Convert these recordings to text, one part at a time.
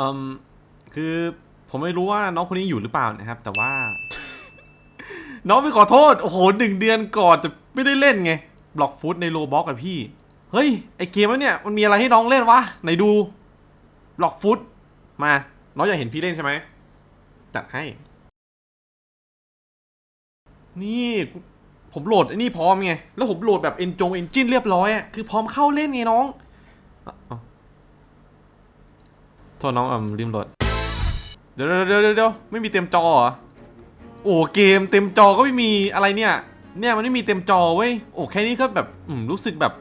อืมคือผมไม่รู้ว่าน้องคนนี้อยู่หรือเปล่านะครับ แต่ว่า น้องไปขอโทษ โอ้โหหนึ่งเดือนก่อนแต่ไม่ได้เล่นไง บล็อกฟุตในโลบ็อกอะพี่ เฮ้ย ไอเกมแล้เนี่ย มันมีอะไรให้น้องเล่นวะ ไหนดู บล็อกฟุต มา น้องอยากเห็นพี่เล่นใช่ไหม จัดให้ นี่ผมโหลดไอ้นี่พร้อมไง แล้วผมโหลดแบบเอนจงเอนจินเรียบร้อยอะคือพร้อมเข้าเล่นไงน้องอ โทษน้องอืมลืมโหลดเดี๋ยวเดี๋ยวเดี๋ยวไม่มีเต็มจอเหรอโอ้เกมเต็มจอก็ไม่มีอะไรเนี่ย เนี่ยมันไม่มีเต็มจอเว้ยโอ้แค่นี้ก็แบบอืมรู้สึกแบบ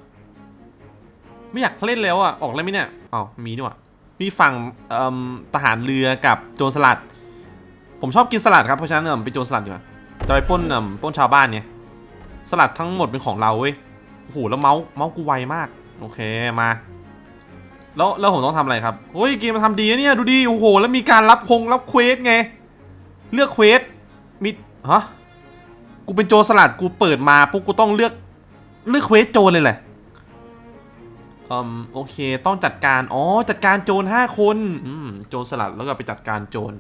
ไม่อยากเล่นแล้วอะออกแล้วไหมเนี่ยอ๋อมีด้วยว่ะมีฝั่งทหารเรือกับโจรสลัด ผมชอบกินสลัดครับเพราะฉะนั้นเอ่มไปโจรสลัดดีกว่าจะไปปล้นเอ่มปล้นชาวบ้านเนี่ยสลัดทั้งหมดเป็นของเราเว้ยโอ้โหแล้วเมาส์เมาส์กูไวมาก โอเคมา แล้วแล้วผมต้องทำอะไรครับโอ้ยเกมมันทำดีนะเนี่ยดูดิโอ้โหแล้วมีการรับคงรับเควสไง เลือกเควสมีฮะกูเป็นโจรสลัดกูเปิดมาปุ๊บกูต้องเลือกเลือกเควสโจรเลยแหละอืมโอเคต้องจัดการอ๋อจัดการโจรห้าคนอืมโจรสลัดแล้วก็ไปจัดการโจร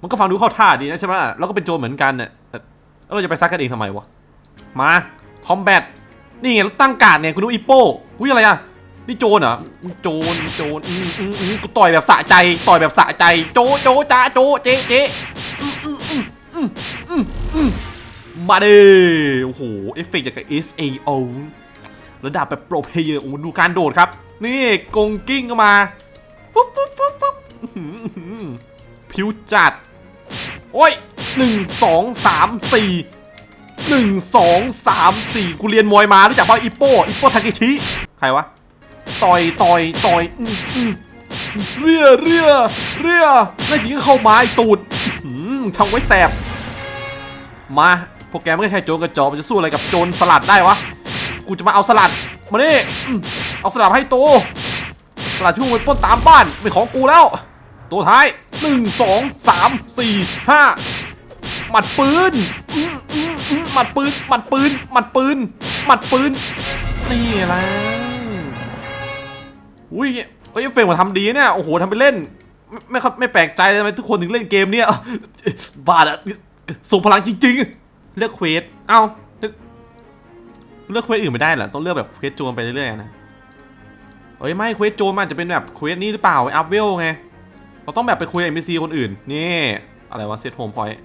มันก็ฟังดูเข้าท่าดีนะใช่ไหมแล้วก็เป็นโจรเหมือนกันเนี่ยแล้วเราจะไปซักกันเองทำไมวะมาคอมแบทนี่ไงแล้วตั้งการ์ดเนี่ยคุณดูอีโป้อุ้ยอะไรอะ นี่โจรเหรอโจรโจรอืมอืมอืมกูต่อยแบบสะใจ ต่อยแบบสะใจ โจโจจ้าโจเจ๊เจ๊อืมอืมอืมอืมอืมอืมมาเด้โอ้โห เอฟเฟกต์จากกับ SAO ระดับแบบโปรเพเยอร์โอ้ดูการโดดครับ นี่กงกิ้งก็มาปุ๊บปุ๊บปุ๊บปุ๊บผิวจัด โอ้ยหนึ่งสองสามสี่หนึ่งสองสามสี่กูเรียนมวยมารู้จักป่ะอิปโป้อิปโป้ทาเกชิ ใครวะ ต่อยต่อยต่อยเรียเรียเรียน่าจริงก็เข้ามาไอ้ตูดทำไว้แสบ มาโปรแกไม่ใช่โจรกระจอกมันจะสู้อะไรกับโจรสลัดได้วะ กูจะมาเอาสลัด มาดิอืมเอาสลัดให้โต สลัดที่มึงไปป้นตามบ้านเป็นของกูแล้ว ตัวท้ายหนึ่งสองสามสี่ห้าหมัดปืนหมัดปืนหมัดปืนหมัดปืนหมัดปืน นี่แหละ อุ้ยเอ้ยเฟรมมาทำดีเนี่ย โอ้โหทำไปเล่นไม่ไม่ครับไม่แปลกใจเลยทำไมทุกคนถึงเล่นเกมเนี่ยบาดอะส่งพลังจริง ๆ เลือกเควส เอ้า เลือกเควสอื่นไม่ได้เหรอ ต้องเลือกแบบเควสโจรไปเรื่อยๆนะ เอ้ยไม่เควสโจรมันอาจจะเป็นแบบเควสนี้หรือเปล่าอัพเวลไง เราต้องแบบไปคุยกับ NPC คนอื่น นี่ อะไรวะเซตโฮมพอยต์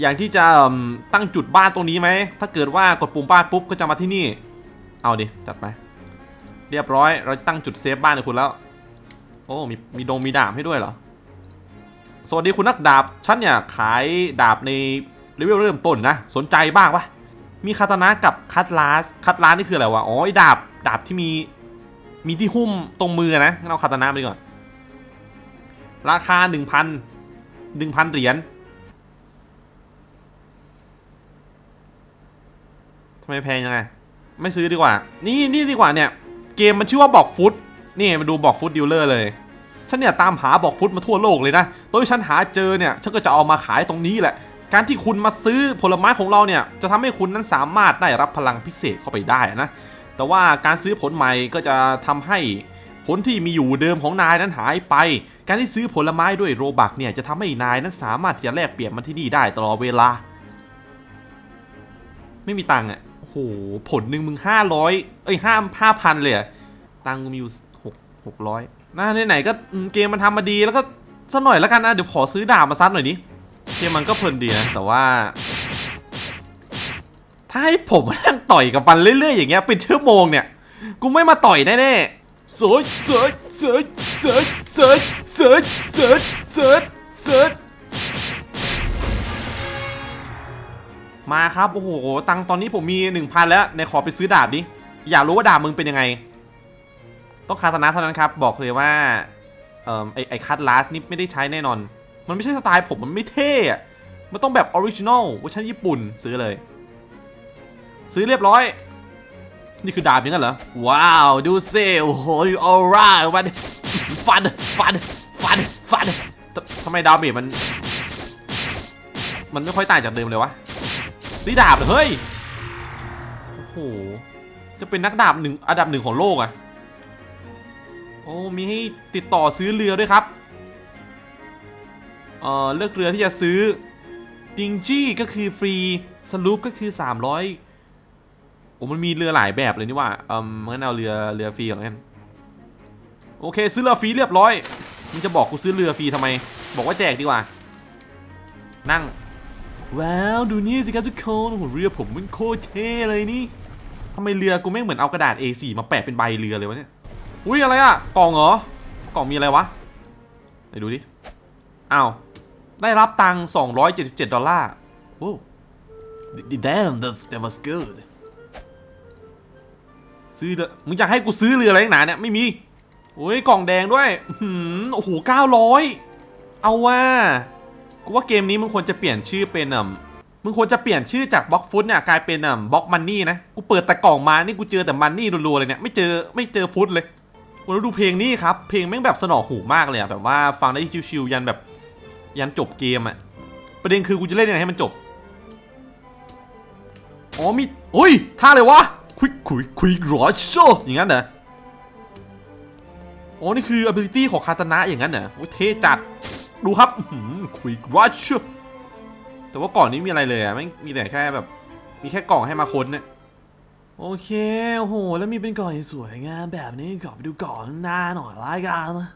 อย่างที่จะอืมตั้งจุดบ้านตรงนี้ไหม ถ้าเกิดว่ากดปุ่มบ้านปุ๊บก็จะมาที่นี่ เอาดิ จัดไป เรียบร้อย เราตั้งจุดเซฟบ้านให้คุณแล้ว โอ้ มีมีดงมีดาบให้ด้วยเหรอ สวัสดีคุณนักดาบ ฉันเนี่ยขายดาบในเลเวลเริ่มต้นนะ สนใจบ้างปะมีคาตานะกับคัตลาส คัตลาสนี่คืออะไรวะ อ๋อไอ้ดาบ ดาบที่มี มีที่หุ้มตรงมือนะงั้นเอาคาตานะไปก่อน ราคา 1,000 1,000 เหรียญทำไมแพงยังไง ไม่ซื้อดีกว่า นี่นี่ดีกว่าเนี่ย เกมมันชื่อว่าบอกฟุตนี่มาดูบอกฟุตดีลเลอร์เลยฉันเนี่ยตามหาบอกฟุตมาทั่วโลกเลยนะโดยฉันหาเจอเนี่ยฉันก็จะเอามาขายตรงนี้แหละ การที่คุณมาซื้อผลไม้ของเราเนี่ยจะทำให้คุณนั้นสามารถได้รับพลังพิเศษเข้าไปได้นะ แต่ว่าการซื้อผลใหม่ก็จะทำให้ผลที่มีอยู่เดิมของนายนั้นหายไป การที่ซื้อผลไม้ด้วยโรบักเนี่ยจะทำให้นายนั้นสามารถที่จะแลกเปลี่ยนมันที่นี่ได้ตลอดเวลา ไม่มีตังค์อะ โหผลหนึ่งมึงห้าร้อยเอ้ยห้าห้าพันเลยอะตังกูมีอยู่หกหกร้อยน่าไหนๆก็เกมมันทำมาดีแล้วก็สักหน่อยแล้วกันนะ เดี๋ยวขอซื้อดาบมาซัดหน่อยดิเกมมันก็เพลินดีนะ แต่ว่า ถ้าให้ผมมานั่งต่อยกับมันเรื่อยๆอย่างเงี้ยเป็นชั่วโมงเนี่ย กูไม่มาต่อยแน่ๆเสิร์ชเสิร์ชเสิร์ชเสิร์ชเสิร์ชเสิร์ชเสิร์ชเสิร์ช มาครับโอ้โหตังตอนนี้ผมมี 1,000 แล้วในขอไปซื้อดาบดิอยากรู้ว่าดาบมึงเป็นยังไง ต้องคาตนะเท่านั้นครับ บอกเลยว่าเอ่อไอไอคัตลาสนี่ไม่ได้ใช้แน่นอน มันไม่ใช่สไตล์ผมมันไม่เท่มันต้องแบบออริจินอลเวอร์ชันญี่ปุ่นซื้อเลย ซื้อเรียบร้อย นี่คือดาบอย่างนั้นเหรอ ว้าว ดูสิโอ้โหออร่ามันฟันฟันฟันฟันททำไมดาเมจมัน มันไม่ค่อยต่างจากเดิมเลยวะ นี่ดาบเหรอเฮ้ย โอ้โห จะเป็นนักดาบหนึ่งอันดับหนึ่งของโลกอะโอ้ มีให้ติดต่อซื้อเรือด้วยครับ เอ่อ เลือกเรือที่จะซื้อดิงจี้ก็คือฟรีสลูปก็คือ 300 โอ้ มันมีเรือหลายแบบเลยนี่ว่า เอืมงั้นเอาเรือเรือฟรีก่อนกันโอเค ซื้อเรือฟรีเรียบร้อยมึงจะบอกกูซื้อเรือฟรีทำไม บอกว่าแจกดีกว่า นั่ง ว้าว ดูนี่สิครับทุกคนโอ้โหเรือผมมันโคตรเท่เลยนี่ทำไมเรือกูแม่งเหมือนเอากระดาษ A4 มาแปะเป็นใบเรือเลยวะเนี่ยอุ้ยอะไรอะกล่องเหรอกล่องมีอะไรวะไหนดูดิอ้าวได้รับตังค์277 ดอลลาร์โอ้ damn that's that was good ซื้อเรือมึงอยากให้กูซื้อเรืออะไรหนาเนี่ยไม่มีโอ้ยกล่องแดงด้วยอื้อหือโอ้โห900เอาว่า กูว่าเกมนี้มึงควรจะเปลี่ยนชื่อเป็นอ่มึงควรจะเปลี่ยนชื่อจากบล็อกฟุตเนี่ยกลายเป็นอ่บล็อกมันนี่นะ กูเปิดแต่กล่องมา นี่กูเจอแต่มันนี่รัวๆเลยเนี่ยไม่เจอไม่เจอฟุตเลยวันแล้ดูเพลงนี่ครับ เพลงแม่งแบบสนอหูมากเลยอะแบบว่าฟังได้ชิวๆยันแบบ ยันจบเกมอะประเด็นคือกูจะเล่นยังไงให้มันจบ อ๋อมีโอ้ยท่าเลยวะควิกควิกควิกรอชโชอย่างนั้นเหรออ๋อนี่คือ ability ของคาตานะอย่างนั้นเหรอโอ้ยเท่จัด ดูครับควิกรัชแต่ว่าก่อนนี้มีอะไรเลยอะไม่มีแต่แค่แบบ มีแค่กล่องให้มาค้นเนี่ยโอเคโอ้โห แล้วมีเป็นกล่องสวยงามแบบนี้ขอไปดูกล่องข้างหน้าหน่อยละกันนะ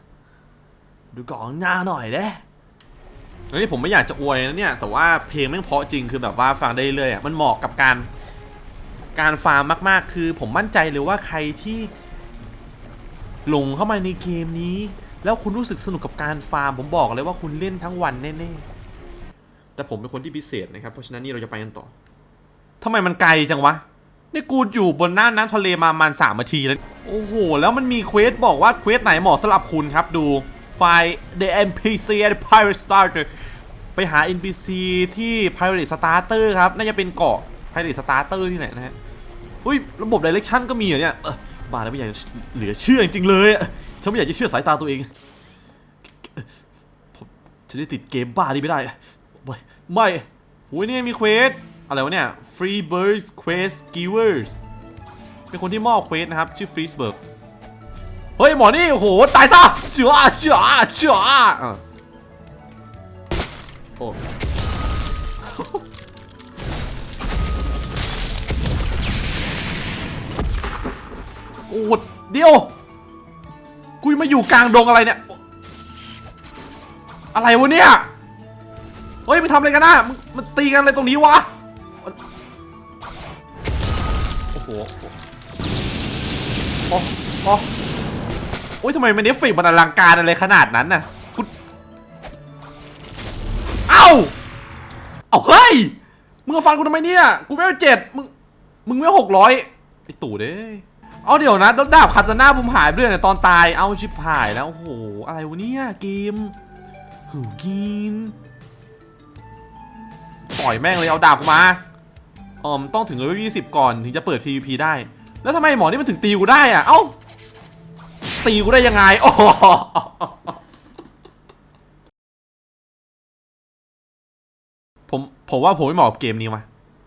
ดูกล่องข้างหน้าหน่อยเด้เฮ้ยผมไม่อยากจะอวยนะเนี่ย แต่ว่าเพลงแม่งเพราะจริงคือแบบว่าฟังได้เรื่อยอะมันเหมาะกับการการฟาร์มมาก ๆ คือผมมั่นใจเลยว่าใครที่หลงเข้ามาในเกมนี้ แล้วคุณรู้สึกสนุกกับการฟาร์มผมบอกเลยว่าคุณเล่นทั้งวันแน่ๆแต่ผมเป็นคนที่พิเศษนะครับเพราะฉะนั้นนี่เราจะไปกันต่อทำไมมันไกลจังวะนี่กูอยู่บนหน้าน้ำทะเลมาประมาณสามนาทีแล้วโอ้โหแล้วมันมีเควสบอกว่าเควสไหนเหมาะสำหรับคุณครับดูไฟล์ the NPC and Pirate Starter ไปหา NPC ที่ Pirate Starter ครับน่าจะเป็นเกาะ Pirate Starter ที่ไหนนะฮะอุ้ยระบบ Direction ก็มีเหรอเนี่ย เออบ้าแล้วไม่อยากเหลือเชื่อจริงๆเลยฉันไม่อยากจะเชื่อสายตาตัวเองผมฉันได้ติดเกมบ้านี้ไม่ได้ ไม่ไม่โอ้ยนี่มีเควสอะไรวะเนี่ย Free Birds Quest Givers เป็นคนที่มอบเควสนะครับ ชื่อฟรีสเบิร์กเฮ้ย หมอนี่โอ้โห ตายซะเชื่อเชื่อเชื่ออะโอ้ โอ้เดียวกูมาอยู่กลางดงอะไรเนี่ย อะไรวะเนี่ย เฮ้ยมึงทำอะไรกันนะมึงมันตีกันอะไรตรงนี้วะ โอ้โหโอ้โอ้โอ้ยทำไมมันเอฟเฟกมันอลังการอะไรขนาดนั้นน่ะกูเอ้า เอ้าเฮ้ย มึงมาฟันกูทำไมเนี่ย กูไม่เอาเจ็ดมึง มึงไม่เอาหกร้อยไอตู่เด้ เอาเดี๋ยวนะดาบคาตาน่าผมหายไปเลยเนี่ยตอนตายเอาชิบหายแล้วโอ้โหอะไรวะเนี่ยเกมหูกินปล่อยแม่งเลยเอาดาบกูมาอ๋อต้องถึงเลเวลยี่สิบก่อนถึงจะเปิด PVP ได้ แล้วทำไมหมอนี่มันถึงตีกูได้อะเอ้าตีกูได้ยังไงโอ้ผมผมว่าผมไม่เหมาะกับเกมนี้ว่ะ